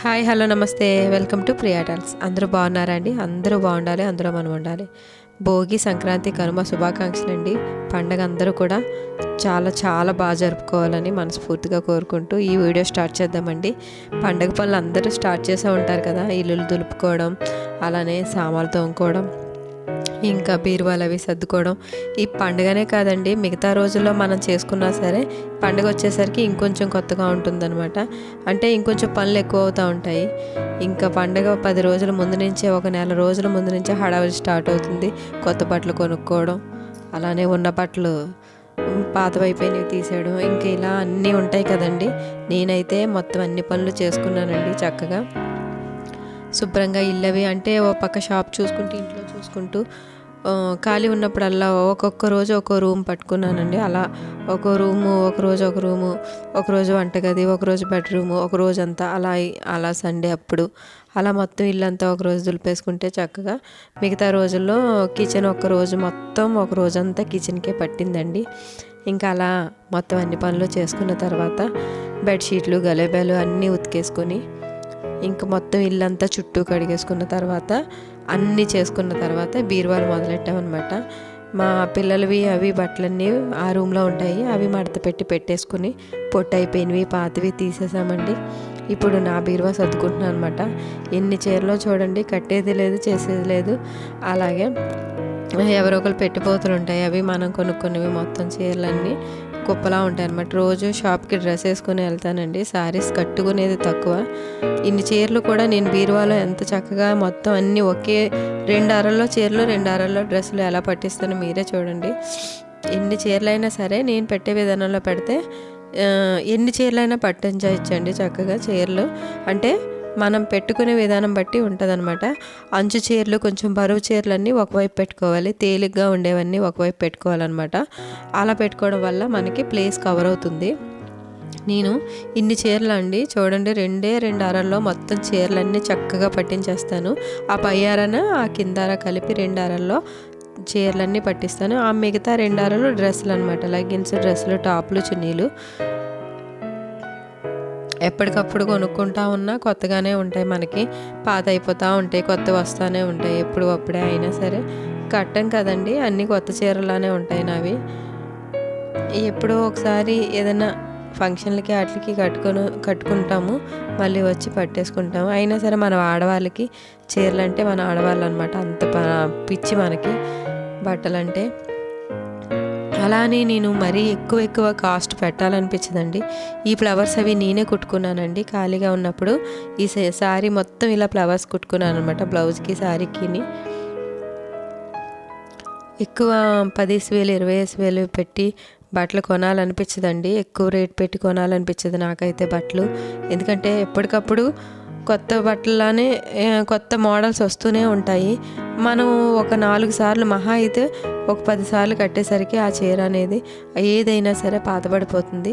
Hi hello నమస్తే. Welcome to Priya talks అందరూ బాగున్నారా అండి అందరూ బాగుండాలి అందరూ మనం ఉండాలి. భోగి సంక్రాంతి కనుమ శుభాకాంక్షలు అండి. పండగ అందరూ కూడా చాలా చాలా బాగా జరుపుకోవాలని మనస్ఫూర్తిగా కోరుకుంటూ ఈ వీడియో స్టార్ట్ చేద్దామండి. పండగ పనులు అందరూ స్టార్ట్ చేసే ఉంటారు కదా. ఇల్లులు దులుపుకోవడం అలానే సామాన్లు తోముకోవడం ఇంకా బీరువాలు అవి సర్దుకోవడం. ఈ పండుగనే కాదండి మిగతా రోజుల్లో మనం చేసుకున్నా సరే పండుగ వచ్చేసరికి ఇంకొంచెం కొత్తగా ఉంటుందన్నమాట. అంటే ఇంకొంచెం పనులు ఎక్కువ అవుతూ ఉంటాయి. ఇంకా పండుగ పది రోజుల ముందు నుంచే ఒక నెల రోజుల ముందు నుంచే హడావిడి స్టార్ట్ అవుతుంది. కొత్త బట్టలు కొనుక్కోవడం అలానే ఉన్న బట్టలు పాతవైపోయినవి తీసేయడం ఇంకా ఇలా అన్నీ ఉంటాయి కదండి. నేనైతే మొత్తం అన్ని పనులు చేసుకున్నానండి చక్కగా. శుభ్రంగా ఇల్లవి అంటే ఓ పక్క షాప్ చూసుకుంటూ ఇంట్లో చూసుకుంటూ ఖాళీ ఉన్నప్పుడల్లా ఒక్కొక్క రోజు ఒక్కో రూమ్ పట్టుకున్నానండి. అలా ఒక రూము ఒక రోజు ఒక రూము ఒక రోజు వంటగది ఒక రోజు బెడ్రూము ఒక రోజు అంతా అలా అలా సండే అప్పుడు. అలా మొత్తం ఇల్లంతా ఒక రోజు దులిపేసుకుంటే చక్కగా మిగతా రోజుల్లో కిచెన్ ఒక రోజు మొత్తం ఒక రోజంతా కిచెన్కే పట్టిందండి. ఇంకా అలా మొత్తం అన్ని పనులు చేసుకున్న తర్వాత బెడ్షీట్లు గలేబాలు అన్నీ ఉతికేసుకొని ఇంక మొత్తం ఇల్లంతా చుట్టూ కడిగేసుకున్న తర్వాత అన్నీ చేసుకున్న తర్వాత బీరువాలు మొదలెట్టామన్నమాట. మా పిల్లలవి అవి బట్టలన్నీ ఆ రూమ్లో ఉంటాయి. అవి మడత పెట్టి పెట్టేసుకుని పొట్టు అయిపోయినవి పాతవి తీసేసామండి. ఇప్పుడు నా బీరువా సర్దుకుంటున్నాను అనమాట ఎన్ని చీరలో చూడండి కట్టేది లేదు చేసేది లేదు. అలాగే ఎవరో ఒకరు పెట్టిపోతులు ఉంటాయి. అవి మనం కొనుక్కునేవి మొత్తం చీరలన్నీ కుప్పలా ఉంటాయి అనమాట రోజు షాప్కి డ్రెస్ వేసుకుని వెళ్తానండి. శారీస్ కట్టుకునేది తక్కువ. ఇన్ని చీరలు కూడా నేను బీరువాలో ఎంత చక్కగా మొత్తం అన్నీ ఒకే రెండు అరల్లో చీరలు రెండు అరల్లో డ్రెస్సులు ఎలా పట్టిస్తానో మీరే చూడండి. ఎన్ని చీరలైనా సరే నేను పెట్టే విధానంలో పెడితే ఎన్ని చీరలైనా పట్టించవచ్చండి చక్కగా చీరలు. అంటే మనం పెట్టుకునే విధానం బట్టి ఉంటుందన్నమాట. అంచు చీరలు కొంచెం బరువు చీరలన్నీ ఒకవైపు పెట్టుకోవాలి. తేలిగ్గా ఉండేవన్నీ ఒకవైపు పెట్టుకోవాలన్నమాట. అలా పెట్టుకోవడం వల్ల మనకి ప్లేస్ కవర్ అవుతుంది. నేను ఇన్ని చీరలు అండి చూడండి రెండే రెండు అరల్లో మొత్తం చీరలన్నీ చక్కగా పట్టించేస్తాను. ఆ పై అరన ఆ కింద అర కలిపి రెండు అరల్లో చీరలన్నీ పట్టిస్తాను. ఆ మిగతా రెండు అరలు డ్రెస్సులు అనమాట లెగ్గిన్స్ డ్రెస్సులు టాప్లు చున్నీలు. ఎప్పటికప్పుడు కొనుక్కుంటా ఉన్నా కొత్తగానే ఉంటాయి మనకి. పాత అయిపోతూ ఉంటాయి కొత్త వస్తూనే ఉంటాయి. ఎప్పుడు అప్పుడే అయినా సరే. కట్టం కదండి అన్నీ కొత్త చీరలానే ఉంటాయి నావి. ఎప్పుడో ఒకసారి ఏదైనా ఫంక్షన్లకి వాటికి కట్టుకొని కట్టుకుంటాము. మళ్ళీ వచ్చి పట్టేసుకుంటాము. అయినా సరే మన ఆడవాళ్ళకి చీరలు అంటే మన ఆడవాళ్ళు అనమాట అంత పిచ్చి మనకి. బట్టలంటే అలానే నేను మరీ ఎక్కువ ఎక్కువ కాస్ట్ పెట్టాలనిపించదండి. ఈ ఫ్లవర్స్ అవి నేనే కుట్టుకున్నానండి. ఖాళీగా ఉన్నప్పుడు ఈ సే- శారీ మొత్తం ఇలా ఫ్లవర్స్ కుట్టుకున్నాను అనమాట బ్లౌజ్కి శారీకిని ఎక్కువ పదేసి వేలు ఇరవై వేలు పెట్టి బట్టలు కొనాలనిపించదండి. ఎక్కువ రేట్ పెట్టి కొనాలనిపించదు నాకైతే బట్టలు. ఎందుకంటే ఎప్పటికప్పుడు కొత్త బట్టలనే కొత్త మోడల్స్ వస్తూనే ఉంటాయి. మనం ఒక నాలుగు సార్లు మహా అయితే ఒక పది సార్లు కట్టేసరికి ఆ చీర అనేది ఏదైనా సరే పాతబడిపోతుంది.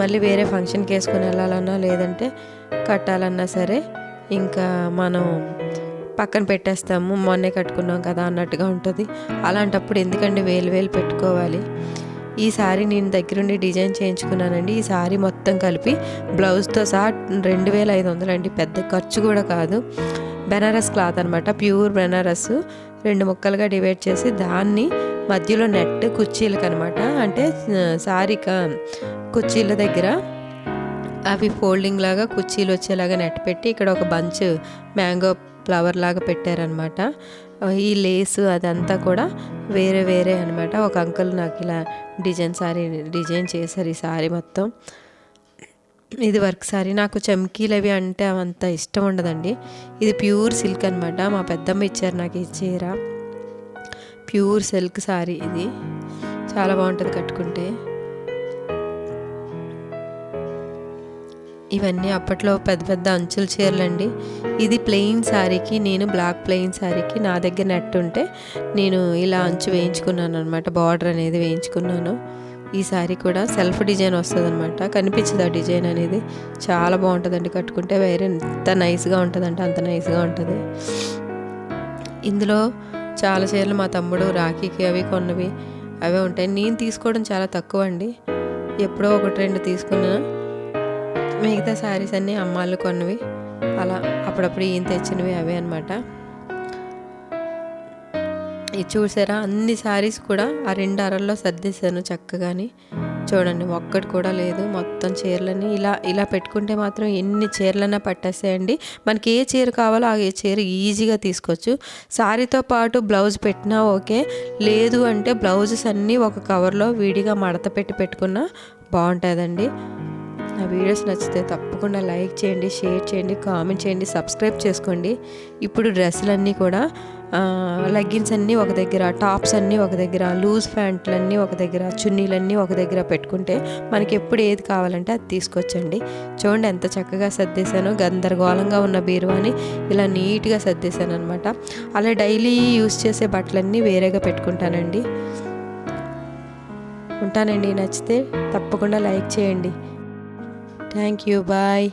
మళ్ళీ వేరే ఫంక్షన్కి వేసుకొని వెళ్ళాలన్నా లేదంటే కట్టాలన్నా సరే ఇంకా మనం పక్కన పెట్టేస్తాము మొన్నే కట్టుకున్నాం కదా అన్నట్టుగా ఉంటుంది. అలాంటప్పుడు ఎందుకంటే వేలు వేలు పెట్టుకోవాలి? ఈ సారీ నేను దగ్గరుండి డిజైన్ చేయించుకున్నానండి. ఈ సారీ మొత్తం కలిపి బ్లౌజ్తో సహా రెండు వేల ఐదు వందలు అండి. పెద్ద ఖర్చు కూడా కాదు. బెనారస్ క్లాత్ అనమాట ప్యూర్ బెనారస్. రెండు ముక్కలుగా డివైడ్ చేసి దాన్ని మధ్యలో నెట్ కుర్చీలకు అనమాట అంటే సారీ కుర్చీల దగ్గర అవి ఫోల్డింగ్ లాగా కుర్చీలు వచ్చేలాగా నెట్ పెట్టి ఇక్కడ ఒక బంచ్ మ్యాంగో ఫ్లవర్ లాగా పెట్టారనమాట ఈ లేసు అదంతా కూడా వేరే వేరే అనమాట ఒక అంకుల్ నాకు ఇలా డిజైన్ సారీ డిజైన్ చేశారు ఈ సారీ మొత్తం. ఇది వర్క్ సారీ. నాకు చమ్కీలు అవి అంటే అంత ఇష్టం ఉండదండి. ఇది ప్యూర్ సిల్క్ అనమాట మా పెద్దమ్మ ఇచ్చారు నాకు ఈ చీర. ప్యూర్ సిల్క్ సారీ ఇది. చాలా బాగుంటుంది కట్టుకుంటే. ఇవన్నీ అప్పట్లో పెద్ద పెద్ద అంచుల చీరలండి. ఇది ప్లెయిన్ శారీకి నేను బ్లాక్ ప్లెయిన్ శారీకి నా దగ్గర నెట్ ఉంటే నేను ఇలా అంచు వేయించుకున్నాను అనమాట బార్డర్ అనేది వేయించుకున్నాను. ఈ శారీ కూడా సెల్ఫ్ డిజైన్ వస్తుంది అనమాట కనిపించదు ఆ డిజైన్ అనేది. చాలా బాగుంటుందండి కట్టుకుంటే. వేరే ఎంత నైస్గా ఉంటుందంటే అంత నైస్గా ఉంటుంది. ఇందులో చాలా చీరలు మా తమ్ముడు రాఖీకి అవి కొన్నవి అవే ఉంటాయి. నేను తీసుకోవడం చాలా తక్కువ అండి ఎప్పుడో ఒకటి రెండు తీసుకున్నా. మిగతా శారీస్ అన్నీ అమ్మాళ్ళు కొన్నవి. అలా అప్పుడప్పుడు ఈయన తెచ్చినవి అవే అనమాట ఇది చూసారా? అన్ని శారీస్ కూడా ఆ రెండు అరల్లో సర్దేశాను చక్కగాని. చూడండి ఒక్కటి కూడా లేదు. మొత్తం చీరలని ఇలా ఇలా పెట్టుకుంటే మాత్రం ఎన్ని చీరలైనా పట్టేస్తాయండి మనకి ఏ చీర కావాలో ఆ చీర ఈజీగా తీసుకోవచ్చు. శారీతో పాటు బ్లౌజ్ పెట్టినా ఓకే. లేదు అంటే బ్లౌజెస్ అన్నీ ఒక కవర్లో విడిగా మడత పెట్టి పెట్టుకున్నా బాగుంటుందండి. నా వీడియోస్ నచ్చితే తప్పకుండా లైక్ చేయండి షేర్ చేయండి కామెంట్ చేయండి సబ్స్క్రైబ్ చేసుకోండి. ఇప్పుడు డ్రెస్సులన్నీ కూడా లెగ్గిన్స్ అన్నీ ఒక దగ్గర టాప్స్ అన్నీ ఒక దగ్గర లూజ్ ప్యాంట్లన్నీ ఒక దగ్గర చున్నీలన్నీ ఒక దగ్గర పెట్టుకుంటే మనకి ఎప్పుడు ఏది కావాలంటే అది తీసుకొచ్చండి. చూడండి ఎంత చక్కగా సర్దేశాను గందరగోళంగా ఉన్న బీరువాని ఇలా నీట్గా సర్దేశాను అనమాట అలా డైలీ యూస్ చేసే బట్టలన్నీ వేరేగా పెట్టుకుంటానండి. ఉంటానండి నచ్చితే తప్పకుండా లైక్ చేయండి. Thank you. Bye.